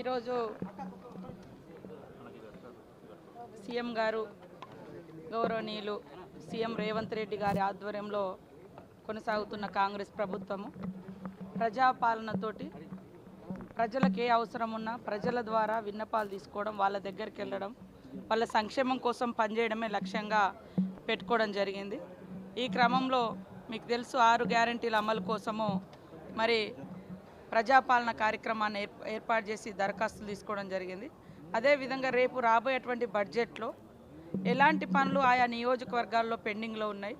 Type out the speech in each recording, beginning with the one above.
ఈరోజు సీఎం గారు గౌరవనీయులు సీఎం రేవంత్ రెడ్డి గారి ఆధ్వర్యంలో కొనసాగుతున్న కాంగ్రెస్ ప్రభుత్వము. ప్రజాపాలనతోటి ప్రజలకు ఏ అవసరం ఉన్నా ప్రజల ద్వారా విన్నపాలు తీసుకోవడం వాళ్ళ దగ్గరికి వెళ్ళడం వాళ్ళ సంక్షేమం కోసం పనిచేయడమే లక్ష్యంగా పెట్టుకోవడం జరిగింది. ఈ క్రమంలో మీకు తెలుసు ఆరు గ్యారంటీల అమలు కోసము మరి ప్రజాపాలన కార్యక్రమాన్ని ఏర్పాటు చేసి దరఖాస్తులు తీసుకోవడం జరిగింది. అదేవిధంగా రేపు రాబోయేటువంటి బడ్జెట్లో ఎలాంటి పనులు ఆయా నియోజకవర్గాల్లో పెండింగ్లో ఉన్నాయి?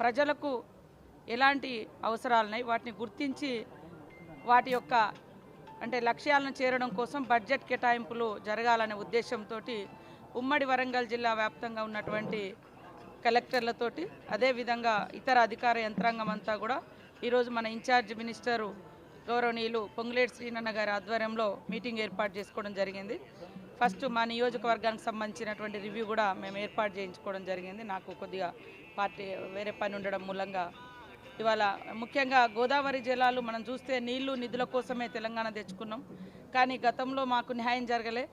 ప్రజలకు ఎలాంటి అవసరాలు ఉన్నాయి? వాటిని గుర్తించి వాటి యొక్క అంటే లక్ష్యాలను చేరడం కోసం బడ్జెట్ కేటాయింపులు జరగాలనే ఉద్దేశంతో ఉమ్మడి వరంగల్ జిల్లా వ్యాప్తంగా ఉన్నటువంటి కలెక్టర్లతోటి అదేవిధంగా ఇతర అధికార యంత్రాంగం అంతా కూడా ఈరోజు మన ఇన్ఛార్జ్ మినిస్టరు గౌరవనీయులు పొంగులేటి శ్రీనన్న గారి ఆధ్వర్యంలో మీటింగ్ ఏర్పాటు చేసుకోవడం జరిగింది. ఫస్ట్ మా నియోజకవర్గానికి సంబంధించినటువంటి రివ్యూ కూడా మేము ఏర్పాటు చేయించుకోవడం జరిగింది. నాకు కొద్దిగా పార్టీ వేరే పని ఉండడం మూలంగా ఇవాళ ముఖ్యంగా గోదావరి జలాలు మనం చూస్తే నీళ్ళు నిధుల కోసమే తెలంగాణ తెచ్చుకున్నాం. కానీ గతంలో మాకు న్యాయం జరగలే.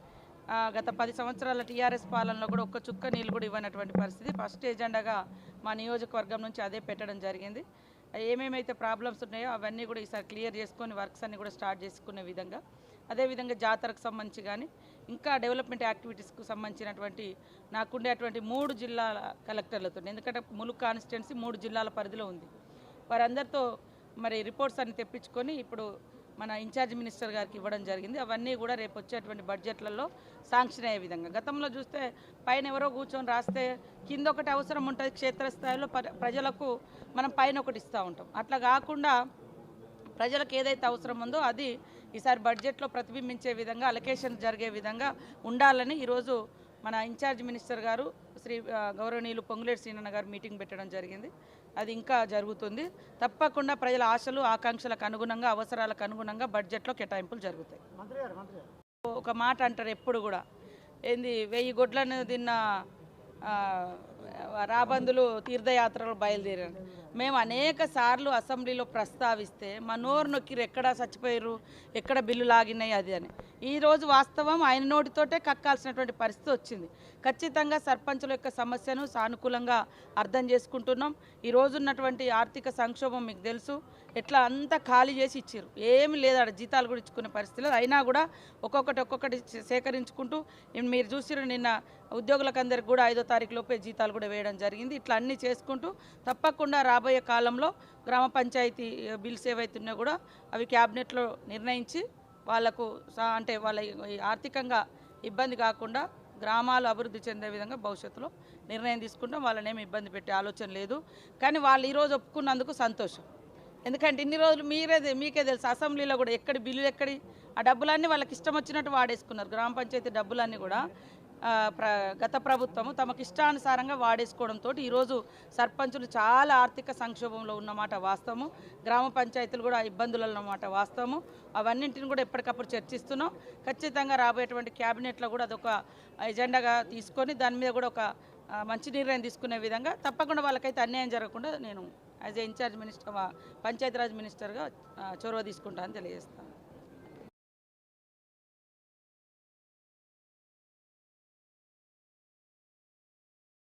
గత పది సంవత్సరాల టీఆర్ఎస్ పాలనలో కూడా ఒక్క చుక్క నీళ్ళు కూడా ఇవ్వనటువంటి పరిస్థితి. ఫస్ట్ ఎజెండాగా మా నియోజకవర్గం నుంచి అదే పెట్టడం జరిగింది. ఏమేమైతే ప్రాబ్లమ్స్ ఉన్నాయో అవన్నీ కూడా ఈసారి క్లియర్ చేసుకొని వర్క్స్ అన్నీ కూడా స్టార్ట్ చేసుకునే విధంగా. అదేవిధంగా జాతరకు సంబంధించి కానీ ఇంకా డెవలప్మెంట్ యాక్టివిటీస్కు సంబంధించినటువంటి నాకుండేటువంటి మూడు జిల్లాల కలెక్టర్లతో ఎందుకంటే ములుగు కాన్స్టిట్యున్సీ మూడు జిల్లాల పరిధిలో ఉంది. వారందరితో మరి రిపోర్ట్స్ అన్ని తెప్పించుకొని ఇప్పుడు మన ఇన్ఛార్జ్ మినిస్టర్ గారికి ఇవ్వడం జరిగింది. అవన్నీ కూడా రేపు వచ్చేటువంటి బడ్జెట్లలో శాంక్షన్ అయ్యే విధంగా. గతంలో చూస్తే పైన ఎవరో కూర్చొని రాస్తే కింద ఒకటి అవసరం ఉంటుంది క్షేత్రస్థాయిలో ప్రజలకు మనం పైన ఒకటి ఇస్తూ ఉంటాం. అట్లా కాకుండా ప్రజలకు ఏదైతే అవసరం ఉందో అది ఈసారి బడ్జెట్లో ప్రతిబింబించే విధంగా అలొకేషన్ జరిగే విధంగా ఉండాలని ఈరోజు మన ఇన్ఛార్జ్ మినిస్టర్ గారు శ్రీ గౌరవనీయులు పొంగులేటి శ్రీనన్న గారు మీటింగ్ పెట్టడం జరిగింది. అది ఇంకా జరుగుతుంది. తప్పకుండా ప్రజల ఆశలు ఆకాంక్షలకు అనుగుణంగా అవసరాలకు అనుగుణంగా బడ్జెట్లో కేటాయింపులు జరుగుతాయి. ఒక మాట అంటారు ఎప్పుడు కూడా. ఏంది వెయ్యి గొడ్లను తిన్న రాబందులు తీర్థయాత్రలు బయలుదేరారు. మేము అనేక సార్లు అసెంబ్లీలో ప్రస్తావిస్తే మా నోరు నొక్కిరు ఎక్కడ చచ్చిపోయారు ఎక్కడ బిల్లు లాగినాయి అది అని. ఈరోజు వాస్తవం ఆయన నోటితోటే కక్కాల్సినటువంటి పరిస్థితి వచ్చింది. ఖచ్చితంగా సర్పంచుల యొక్క సమస్యను సానుకూలంగా అర్థం చేసుకుంటున్నాం. ఈ రోజు ఉన్నటువంటి ఆర్థిక సంక్షోభం మీకు తెలుసు. ఎట్లా అంతా ఖాళీ చేసి ఇచ్చారు ఏమి లేదు ఆడ జీతాలు కూడా ఇచ్చుకునే పరిస్థితులు అయినా కూడా ఒక్కొక్కటి ఒక్కొక్కటి సేకరించుకుంటూ మీరు చూసిరు నిన్న ఉద్యోగులకందరికి కూడా ఐదో తారీఖు లోపే జీతాలు కూడా వేయడం జరిగింది. ఇట్లా అన్నీ చేసుకుంటూ తప్పకుండా రాబోయే కాలంలో గ్రామ పంచాయతీ బిల్స్ ఏవైతే కూడా అవి క్యాబినెట్లో నిర్ణయించి వాళ్ళకు అంటే వాళ్ళ ఈ ఆర్థికంగా ఇబ్బంది కాకుండా గ్రామాలు అభివృద్ధి చెందే విధంగా భవిష్యత్తులో నిర్ణయం తీసుకుంటాం. వాళ్ళనేమి ఇబ్బంది పెట్టే ఆలోచన లేదు. కానీ వాళ్ళు ఈరోజు ఒప్పుకున్నందుకు సంతోషం. ఎందుకంటే ఇన్ని రోజులు మీరే మీకే తెలుసు అసెంబ్లీలో కూడా ఎక్కడి బిల్లులు ఎక్కడి ఆ డబ్బులన్నీ వాళ్ళకి ఇష్టం వచ్చినట్టు వాడేసుకున్నారు. గ్రామ పంచాయతీ డబ్బులన్నీ కూడా గత ప్రభుత్వము తమకు ఇష్టానుసారంగా వాడేసుకోవడంతో ఈరోజు సర్పంచులు చాలా ఆర్థిక సంక్షోభంలో ఉన్నమాట వాస్తవము. గ్రామ పంచాయతీలు కూడా ఇబ్బందులు ఉన్నమాట వాస్తవము. అవన్నింటిని కూడా ఎప్పటికప్పుడు చర్చిస్తున్నాం. ఖచ్చితంగా రాబోయేటువంటి క్యాబినెట్లో కూడా అదొక ఎజెండాగా తీసుకొని దాని మీద కూడా ఒక మంచి నిర్ణయం తీసుకునే విధంగా తప్పకుండా వాళ్ళకైతే అన్యాయం జరగకుండా నేను as a in charge minister Panchayati Raj మినిస్టర్గా చొరవ తీసుకుంటానని తెలియజేస్తాను.